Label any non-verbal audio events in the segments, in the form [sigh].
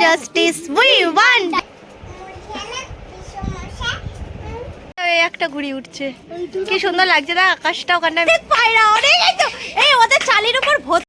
Justice we one একটা ঘুড়ি উঠছে। কি সুন্দর লাগছে না? আকাশটা ওখানে পায়রা অনেক এই ওদের চালির উপর ভর্তি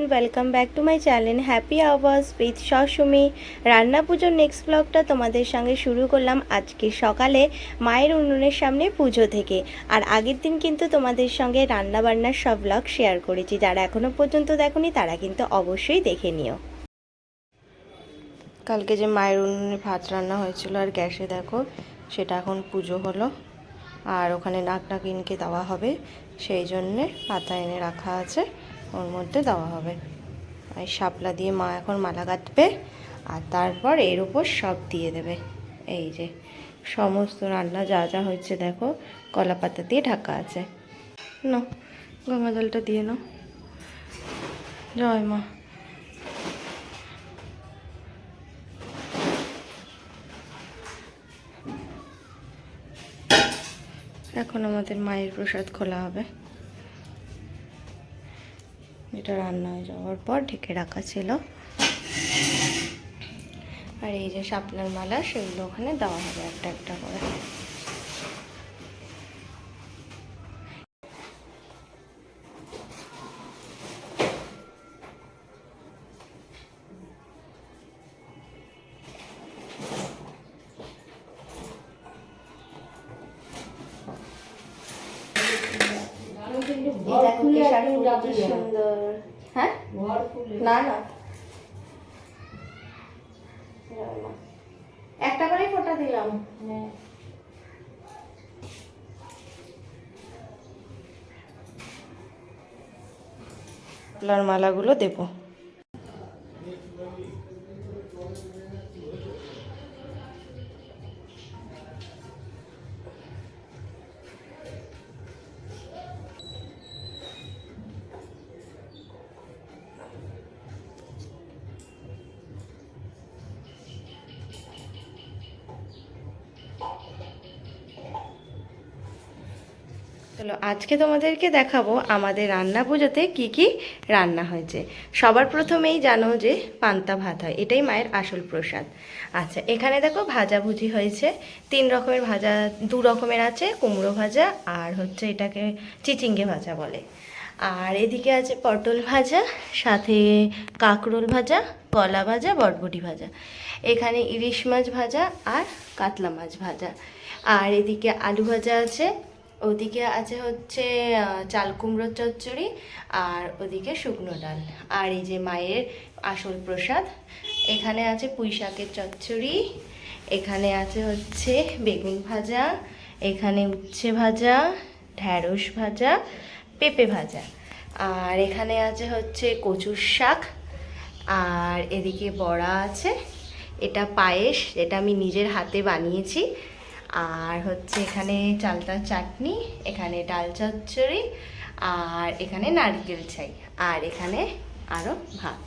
everyone welcome back to my channel happy hours with সসুমি রান্না পুজোর নেক্সট ব্লগটা তোমাদের সঙ্গে শুরু করলাম আজকে সকালে মায়ের উনুনের সামনে পুজো থেকে। আর আগের দিন কিন্তু তোমাদের সঙ্গে রান্না বান্নার সব ব্লগ শেয়ার করেছি। যারা এখনও পর্যন্ত দেখোনি, তারা কিন্তু অবশ্যই দেখে নিও। কালকে যে মায়ের উনুনে ভাত রান্না হয়েছিল আর গ্যাসে দেখো, সেটা এখন পুজো হলো। আর ওখানে নাক নাকিনকে দেওয়া হবে, সেই জন্যে পাতা এনে রাখা আছে। ওর মধ্যে দেওয়া হবে। আর শাপলা দিয়ে মা এখন মালা গাঁথবে আর তারপর এর উপর সব দিয়ে দেবে। এই যে, সমস্ত রান্না যা যা হচ্ছে দেখো কলা পাতা দিয়ে ঢাকা আছে। নাও গঙ্গা জলটা দিয়ে নাও। জয় মা। এখন আমাদের মায়ের প্রসাদ খোলা হবে। যেটা রান্না হয়ে যাওয়ার পর ঢেকে রাখা ছিল। আর এই যে শাপলার মালা, সেগুলো ওখানে দেওয়া হবে একটা একটা করে। হ্যাঁ? না না। একটা করেই ফোটা দিলাম। শাপলার মালাগুলো দেবো। চলো আজকে তোমাদেরকে দেখাবো আমাদের রান্না পুজোতে কি কি রান্না হয়েছে। সবার প্রথমেই জানো যে পান্তা ভাত হয়, এটাই মায়ের আসল প্রসাদ। আচ্ছা এখানে দেখো ভাজাভুজি হয়েছে, তিন রকমের ভাজা, দু রকমের আছে, কুমড়ো ভাজা আর হচ্ছে এটাকে চিচিঙ্গে ভাজা বলে। আর এদিকে আছে পটল ভাজা, সাথে কাঁকরোল ভাজা, কলা ভাজা বটবটি ভাজা। এখানে ইলিশ মাছ ভাজা আর কাতলা মাছ ভাজা। আর এদিকে আলু ভাজা আছে ওদিকে আছে হচ্ছে চাল কুমড়োর চচ্চড়ি আর ওদিকে শুকনো ডাল। আর এই যে মায়ের আসল প্রসাদ, এখানে আছে পুঁই শাকের চচ্চড়ি, এখানে আছে হচ্ছে বেগুন ভাজা, এখানে উচ্ছে ভাজা, ঢ্যাঁড়স ভাজা, পেঁপে ভাজা। আর এখানে আছে হচ্ছে কচুর শাক, আর এদিকে বড়া আছে। এটা পায়েস এটা আমি নিজের হাতে বানিয়েছি। আর হচ্ছে এখানে চালতার চাটনি, এখানে ডাল চচ্চড়ি, আর এখানে নারকেল ছাই, আর এখানে আরও ভাত।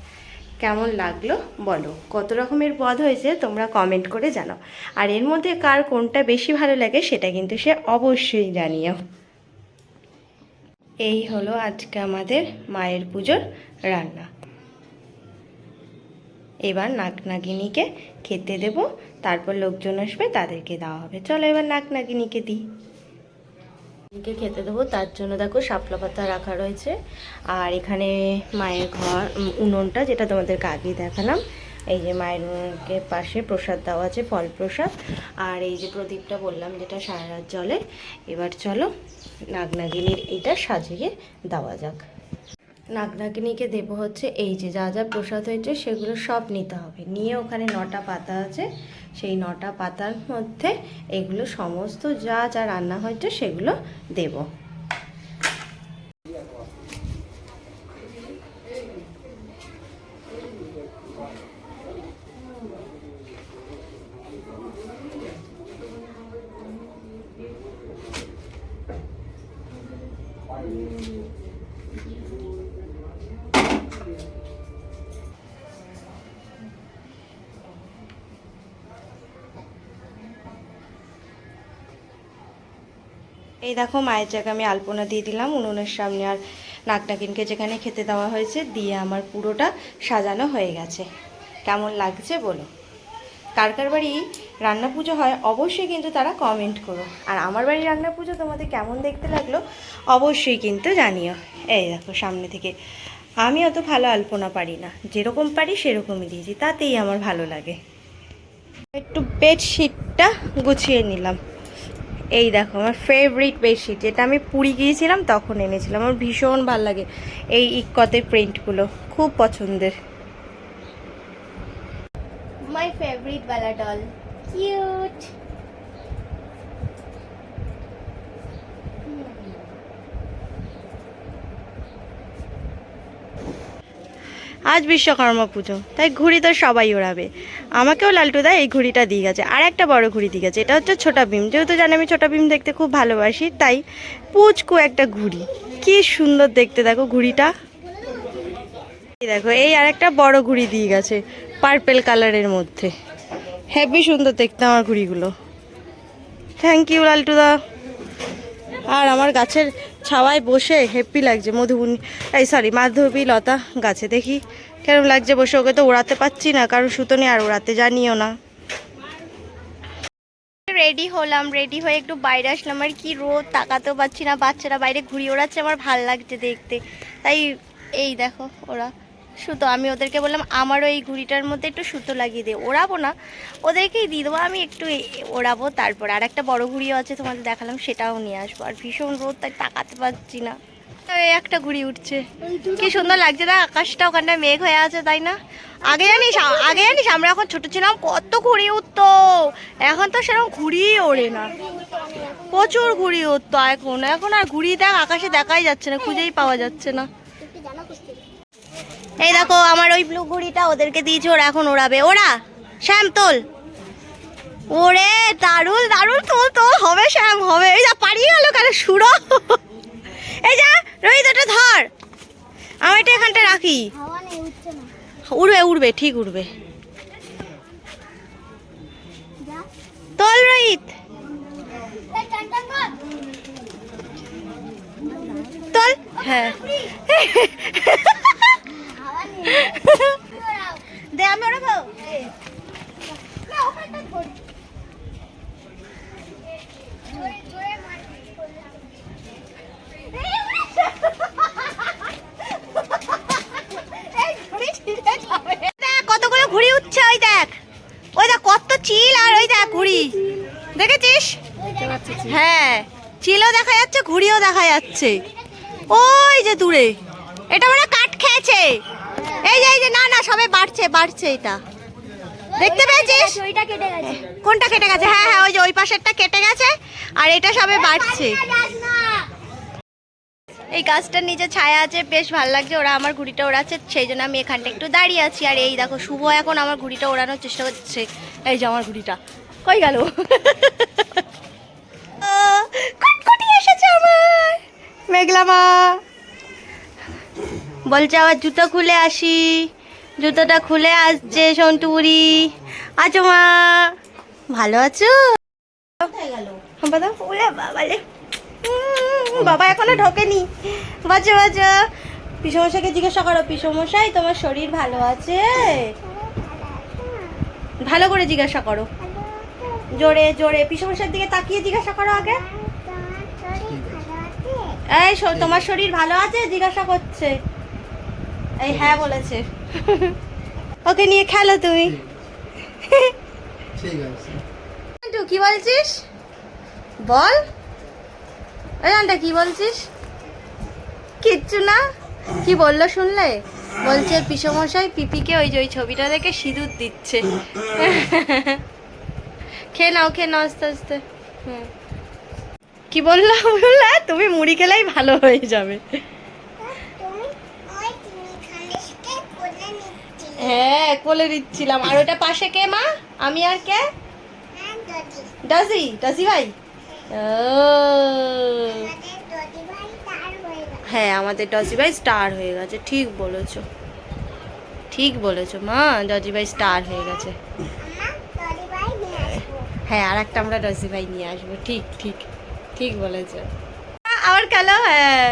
কেমন লাগল বলো? কত রকমের পদ হয়েছে তোমরা কমেন্ট করে জানাও। আর এর মধ্যে কার কোনটা বেশি ভালো লাগে সেটা কিন্তু সে অবশ্যই জানিও। এই হলো আজকে আমাদের মায়ের পুজোর রান্না। এবার নাক নাগিনীকে খেতে দেব, তারপর লোকজন আসবে, তাদেরকে দেওয়া হবে। চলো এবার নাক নাগিনীকে দিই। কে খেতে দেবো, তার জন্য দেখো শাপলা পাতা রাখা রয়েছে। আর এখানে মায়ের ঘর উনুনটা যেটা তোমাদেরকে আগেই দেখালাম। এই যে মায়ের উনুনকে পাশে প্রসাদ দেওয়া আছে, ফল প্রসাদ। আর এই যে প্রদীপটা বললাম যেটা সারা রাত জলে এবার চলো নাগনাগিনীর এটা সাজিয়ে দেওয়া যাক। নাগনাগিনীকে দেব হচ্ছে এই যে, যা যা প্রসাদ হয়েছে সেগুলো সব নিতে হবে। নিয়ে ওখানে নটা পাতা আছে, সেই নটা পাতার মধ্যে এগুলো সমস্ত যা যা রান্না হয়েছে সেগুলো দেব। এই দেখো মায়ের জায়গায় আমি আলপনা দিয়ে দিলাম, উনুনের সামনে আর নাক নাকিনকে যেখানে খেতে দেওয়া হয়েছে দিয়ে আমার পুরোটা সাজানো হয়ে গেছে। কেমন লাগছে বলো? কার কার বাড়ি রান্না পুজো হয় অবশ্যই কিন্তু তারা কমেন্ট করো। আর আমার বাড়ির রান্না পুজো তোমাদের কেমন দেখতে লাগল অবশ্যই কিন্তু জানিও। এই দেখো সামনে থেকে, আমি অত ভালো আলপনা পারি না। যেরকম পারি সেরকমই দিয়েছি, তাতেই আমার ভালো লাগে। একটু বেডশিটটা গুছিয়ে নিলাম। এই দেখো, আমার ফেভারিট বেডশিট যেটা আমি পুরী গিয়েছিলাম তখন এনেছিলাম। আমার ভীষণ ভালো লাগে এই ইকতের প্রিন্টগুলো খুব পছন্দের। মাই ফেভারিট বালা ডল কিউট আজ বিশ্বকর্মা পুজো, তাই ঘুড়ি তো সবাই ওড়াবে। আমাকেও লালটু লালটুদা এই ঘুড়িটা দিয়ে গেছে। আর একটা বড় ঘুড়ি দিয়ে গেছে, এটা হচ্ছে ছোটা ভীম। যেহেতু জানি আমি ছোটা ভীম দেখতে খুব ভালোবাসি, তাই পুচকু একটা ঘুড়ি। কি সুন্দর দেখতে দেখো ঘুড়িটা। দেখো, এই আর একটা বড় ঘুড়ি দিয়ে গেছে পার্পেল কালারের মধ্যে। হেভি সুন্দর দেখতে আমার ঘুড়িগুলো। থ্যাংক ইউ লালটুদা আর আমার গাছের ছাওয়ায় বসে হ্যাপি লাগছে। মধুবনী, এই সরি মাধবী লতা গাছে। দেখি কেরম লাগছে বসে, ওকে তো ওড়াতে পারছি না, কারণ সুতো নেই আর ওড়াতে জানিও না। রেডি হলাম রেডি হয়ে একটু বাইরে আসলাম, আর কি রোদ, তাকাতেও পাচ্ছি না, বাচ্চারা বাইরে ঘুরিয়ে ওড়াচ্ছে, আমার ভালো লাগছে দেখতে। তাই এই দেখো, ওরা সুতো, আমি ওদেরকে বললাম, আমারও এই ঘুড়িটার মধ্যে একটু সুতো লাগিয়ে দে, ওড়াবো না। ওদেরকেই দিয়ে দেবো, আমি একটু ওড়াবো তারপর। আর একটা বড় ঘুড়িও আছে তোমাদের দেখালাম, সেটাও নিয়ে আসব। আর ভীষণ রোদ, তাই তাকাতে পারছি না। একটা ঘুড়ি উঠছে। কি সুন্দর লাগছে না, আকাশটা ওখানটায় মেঘ হয়ে আছে, তাই না? আগে জানিস আগে জানিস, আমরা এখন ছোট ছিলাম, কত ঘুড়ি উঠতো। এখন তো সেরকম ঘুড়িই ওড়ে না। প্রচুর ঘুড়ি উঠতো এখন। এখন আর ঘুড়ি দেখ, আকাশে দেখাই যাচ্ছে না, খুঁজেই পাওয়া যাচ্ছে না। এই দেখো আমার ওই ব্লু ঘুড়িটা ওদেরকে দিয়েছে ওরা এখন ওড়াবে। ওরা শ্যাম তোল। ওরে দারুল দারুল তোল তোল হবে শ্যাম হবে। এই যা পারিয়ে গেল কেন সুরো? এই যা রোহিত ওটা ধর। আমি এটা এখানটা রাখি। উড়বে উড়বে ঠিক উড়বে। তোল রোহিত। তোল হ্যাঁ [laughs] হাওয়া নেই তুই ওড়াও। দে, আমি। দেখ, কতগুলো ঘুড়ি উঠছে, ওই দেখ। ওই দেখ, কত চিল আর ওই দেখ ঘুড়ি। দেখেছিস? হ্যাঁ চিলও দেখা যাচ্ছে, ঘুড়িও দেখা যাচ্ছে। ওই যে দূরে। এটা মানে কাঠ খেয়েছে। এই যে এই যে না না সবে বাড়ছে বাড়ছে এটা। দেখতে পেয়েছিস? ওইটা কেটে গেছে কোনটা কেটে গেছে? হ্যাঁ হ্যাঁ ওই যে ওই পাশেরটা কেটে গেছে আর এটা সবে বাড়ছে। এই গাছটার নিচে ছায়া আছে বেশ ভালো লাগছে ওরা আমার ঘুড়িটা ওড়াচ্ছে সেই জন্য আমি এখানটা একটু দাঁড়িয়ে আছি। আর এই দেখো শুভ এখন আমার ঘুড়িটা ওড়ানোর চেষ্টা করছে। এই যে আমার ঘুড়িটা। কই গেল? কটকটি এসেছে আমার। মেঘলা মা। বলছে আবার জুতো খুলে আসি। জুতোটা খুলে আসছে সন্টুরি আছো মা ভালো আছো? বাবা এখনও ঢোকেনি। বাচ্চা বাচ্চা পিসমশাইকে জিজ্ঞাসা করো পিসমশাই তোমার শরীর ভালো আছে? ভালো করে জিজ্ঞাসা করো। জোরে জোরে। পিসমশাইয়ের দিকে তাকিয়ে জিজ্ঞাসা করো আগে। এই তোমার শরীর ভালো আছে? জিজ্ঞাসা করছে। এই হ্যাঁ বলেছে। ওকে নিয়ে খেলো তুমি। ঠিক আছে। কি বলছিস? বল। কি বলছিস? কিচ্ছু না। কি বলল শুনলে? বলছে পিসমশাই পিপিকে ওই যে ওই ছবিটা দেখে সিঁদুর দিচ্ছে। খেয়ে নাও খেয়ে নাও আস্তে আস্তে। হুম। কি বললাম তুমি মুড়ি খেলেই ভালো হয়ে যাবে। হ্যাঁ কোলে দিচ্ছিলাম। আর ওটা পাশে কে মা? আমি আর কে? ডাসি ডাসি ভাই? হ্যাঁ আমাদের ডজি ভাই স্টার হয়ে গেছে। ঠিক বলেছ। ঠিক বলেছ মা, ডজি ভাই স্টার হয়ে গেছে। হ্যাঁ আর একটা আমরা ডজি ভাই নিয়ে আসব। ঠিক ঠিক ঠিক বলেছে। আবার খেলো? হ্যাঁ।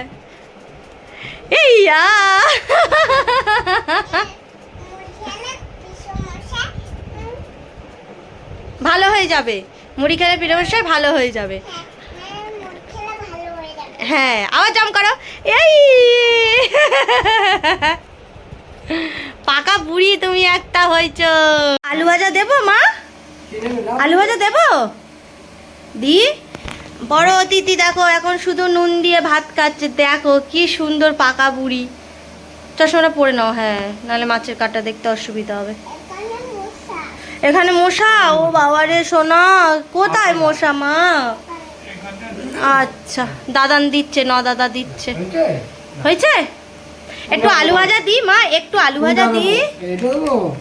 এইয়া [laughs] যাবে। মুড়ি খেলে পিঠে ভালো হয়ে যাবে। হ্যাঁ আবার জাম করো। এই! পাকা বুড়ি তুমি একটা হয়েছ। আলু ভাজা দেবো, মা? আলু ভাজা দেবো? দি। বড় অতিথি, দেখো, এখন শুধু নুন দিয়ে ভাত খাচ্ছে। দেখো, কি সুন্দর পাকা বুড়ি। চশমাটা পরে নাও হ্যাঁ নাহলে মাছের কাটা দেখতে অসুবিধা হবে। এখানে মশা? ও বাবা রে সোনা কোথায় মশা মা? আচ্ছা দাদান দিচ্ছে ন দাদা দিচ্ছে। হয়েছে? একটু আলু ভাজা দি মা একটু আলু ভাজা দি।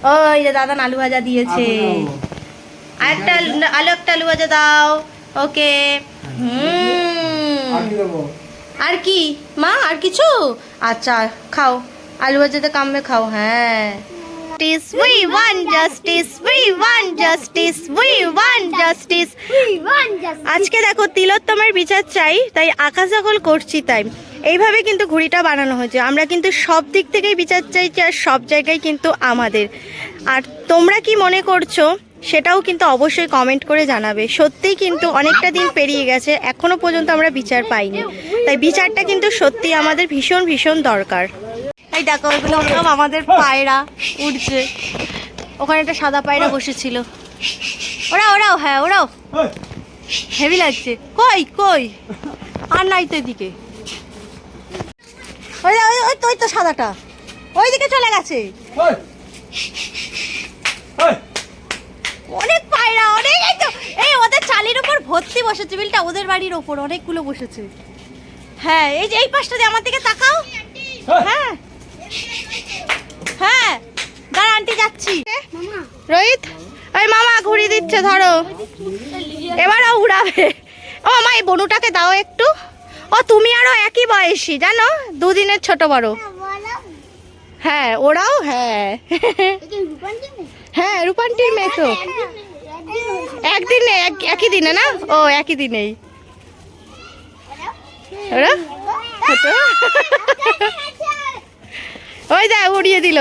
ওই যে দাদান আলু ভাজা দিয়েছে। আরেকটা আলু- আলু একটা আলু ভাজা দাও। ওকে। হুম। আর কি? মা আর কিছু? আচ্ছা খাও। আলু ভাজাতে কামবে খাও হ্যাঁ। Justice we want justice we want justice we want justice আজকে দেখো তিলোত্তমের বিচার চাই তাই আকাশ দখল করছি তাই। এইভাবে কিন্তু ঘুড়িটা বানানো হয়েছে। আমরা কিন্তু সব দিক থেকেই বিচার চাইছি আর সব জায়গায় কিন্তু আমাদের। আর তোমরা কি মনে করছ সেটাও কিন্তু অবশ্যই কমেন্ট করে জানাবে। সত্যিই কিন্তু অনেকটা দিন পেরিয়ে গেছে এখনও পর্যন্ত আমরা বিচার পাইনি। তাই বিচারটা কিন্তু সত্যি আমাদের ভীষণ ভীষণ দরকার। এই দেখো ওইগুলো সব আমাদের পায়রা উঠছে ওখানে একটা সাদা পায়রা বসেছিল। ওরা ওরাও হ্যাঁ ওরাও। হেভি লাগছে। কই কই? আর নাই তো এদিকে। ওই ওই ওই তো ওই তো সাদাটা। ওইদিকে চলে গেছে। অনেক পায়রা অনেক এই তো এই ওদের চালির উপর ভর্তি বসেছে বিলটা ওদের বাড়ির ওপর অনেকগুলো বসেছে। হ্যাঁ এই যে এই পাশটা দিয়ে আমার দিকে তাকাও। হ্যাঁ। হ্যাঁ দাঁড়া আন্টি যাচ্ছি রোহিত ওই মামা ঘুরি দিচ্ছে ধরো এবারও উড়াবে ও মামা এই বনুটাকে দাও একটু ও তুমি আরও একই বয়সী জানো দুদিনের ছোট বড় হ্যাঁ ওরাও হ্যাঁ হ্যাঁ রূপান্টির মেয়ে তো একদিনে এক- একই দিনে না ও একই দিনেই ওরা ছোট ওই দেখ উড়িয়ে দিল।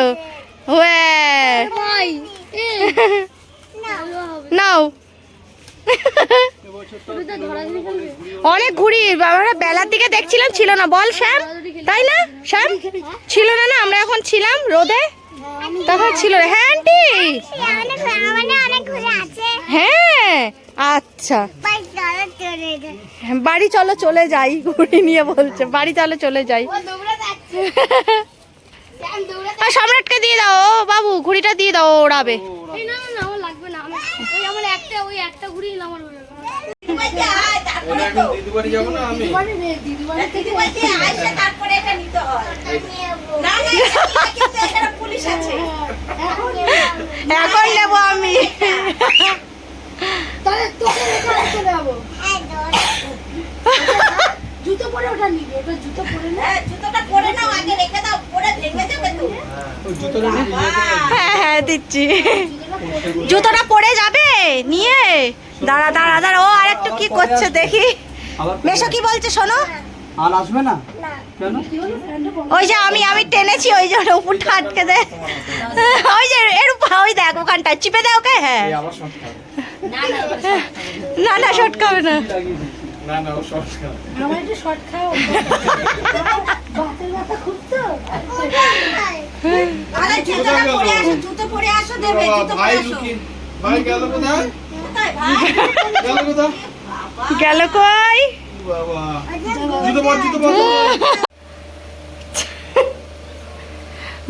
নাও। অনেক ঘুড়ি আমরা বেলার দিকে দেখছিলাম ছিল না। বল শ্যাম। তাই না শ্যাম? ছিল না না আমরা এখন ছিলাম রোদে। তখন ছিল না। হ্যাঁ আন্টি। হ্যাঁ আচ্ছা। বাড়ি চলো চলে যাই। ঘুড়ি নিয়ে বলছে। বাড়ি চলো চলে যাই। [laughs] আর সম্রাটকে দিয়ে দাও বাবু ঘুড়িটা দিয়ে দাও ওড়াবে। এখন দিদি বাড়ি যাব না আমি? এখন নেব আমি। জুতো পরে ওটা নিবি ওটা জুতো পরে না। হ্যাঁ হ্যাঁ দিচ্ছি। জুতোটা পরে যাবে? নিয়ে? দাঁড়া দাঁড়া দাঁড়া। ও আর একটু কি করছে দেখি। মেশো কি বলছে শোনো? আর আসবে না? ওই যে আমি আমি টেনেছি ওই জন্য উপরটা আটকে দে। ওই যে এর উপর ওই দেখ ওখানটা চিপে দে ওকে? হ্যাঁ। এই আবার শর্ট খাবে। না না শর্ট খাবে। না না না। ও শর্ট খাবে। আমার একটু শর্ট খাও। [laughs] গেল? কই?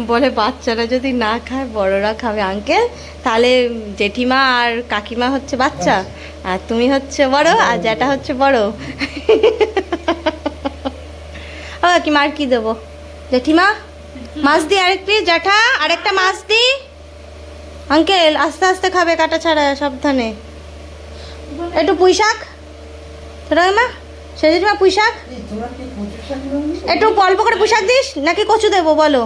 বলে বাচ্চারা যদি না খায় বড়রা খাবে। আঙ্কেল তাহলে জেঠিমা আর কাকিমা হচ্ছে বাচ্চা। আর তুমি হচ্ছে বড় আর জ্যাটা হচ্ছে বড়। কাকিমা আর কি দেবো? জেঠিমা মাছ দি আরেক পিস জ্যাঠা আরেকটা মাছ দি। আঙ্কেল আস্তে আস্তে খাবে কাটা ছাড়া সাবধানে। একটু পুঁই শাক। মা সে জেঠিমা পুঁই শাক। একটু অল্প করে পুঁই শাক দিস নাকি কচু দেবো বলো।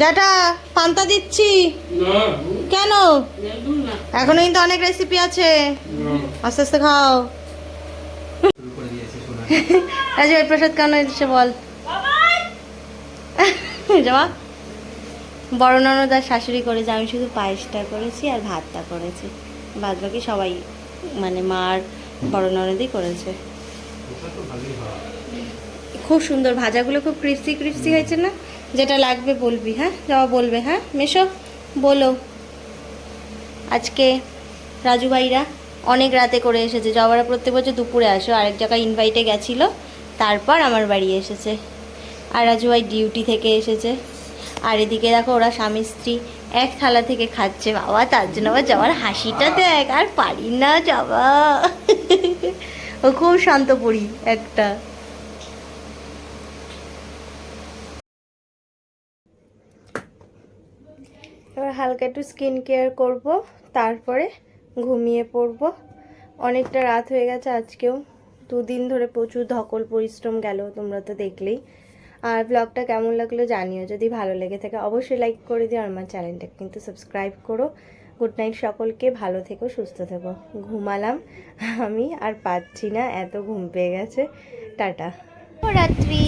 যেটা পান্তা দিচ্ছি। কেন? এখনও কিন্তু অনেক রেসিপি আছে। আস্তে আস্তে খাও। [laughs] রাজু, এই প্রসাদ কেন এসে বল? [laughs] যাওয়া বড় ননদ আর শাশুড়ি করেছে, আমি শুধু পায়েসটা করেছি আর ভাতটা করেছি। বাদ বাকি সবাই মানে মার বড় ননদই করেছে। খুব সুন্দর ভাজাগুলো, খুব ক্রিপসি ক্রিপসি হয়েছে না? যেটা লাগবে বলবি হ্যাঁ? যাওয়া বলবে হ্যাঁ? মেশো, বলো। আজকে রাজু ভাইরা অনেক রাতে করে এসেছে। জবারা প্রত্যেক বছর দুপুরে আসো, আরেক জায়গায় ইনভাইটে গেছিল, তারপর আমার বাড়ি এসেছে। আর রাজু ভাই ডিউটি থেকে এসেছে। আর এদিকে দেখো ওরা স্বামী স্ত্রী এক থালা থেকে খাচ্ছে বাবা, তার জন্য আবার যাওয়ার হাসিটা দেখ, আর পারি না যাবা ও খুব শান্ত পড়ি একটা। এবার হালকা একটু স্কিন কেয়ার করব, তারপরে ঘুমিয়ে পড়ব। অনেকটা রাত হয়ে গেছে, আজকেও দুদিন ধরে প্রচুর ধকল পরিশ্রম গেল তোমরা তো দেখলেই। আর ব্লগটা কেমন লাগল জানিও, যদি ভালো লেগে থাকে অবশ্যই লাইক করে দিও আর আমার চ্যানেলটাকে কিন্তু সাবস্ক্রাইব করো। গুড নাইট সকলকে, ভালো থেকো, সুস্থ থেকো। ঘুমালাম, আমি আর পাচ্ছি না, এত ঘুম পেয়ে গেছে। টাটা। রাত্রি